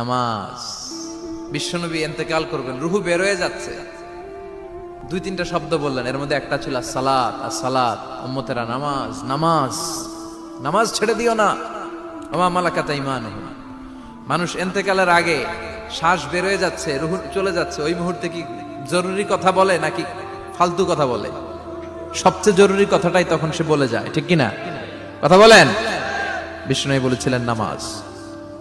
নামাজ। বিশ্বনবী এন্তেকাল করবেন, রুহু বের হয়ে যাচ্ছে। দুই তিনটা শব্দ বললেন, এর মধ্যে একটা ছিল সালাত আর সালাত উম্মতেরা নামাজ নামাজ নামাজ ছেড়ে দিও না। আমা মালাকাতা ইমান মানুষ এন্তেকালের আগে শ্বাস বের হয়ে যাচ্ছে, রুহু চলে যাচ্ছে। ওই মুহূর্তে কি জরুরি কথা বলে নাকি ফালতু কথা বলে? সবচেয়ে জরুরি কথাটাই তখন সে বলে যায়, ঠিক কিনা? কথা বলেন? বিষ্ণু বলেছিলেন নামাজ।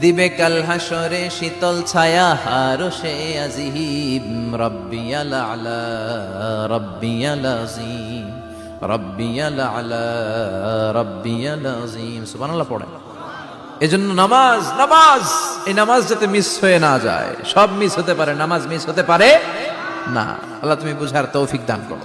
দিবে কাল হাসরে শীতল ছায়া হারো সে আজিব রব্বিয়াল আলা, রব্বিয়াল আজিম, রব্বিয়াল আলা, রব্বিয়াল আজিম। সুবহানাল্লাহ পড়ে। এজন্য নামাজ নামাজ, এই নামাজ যাতে মিস হয়ে না যায়, সব মিস হতে পারে, নামাজ মিস হতে পারে না। আল্লাহ তুমি বুঝার তৌফিক দান করো।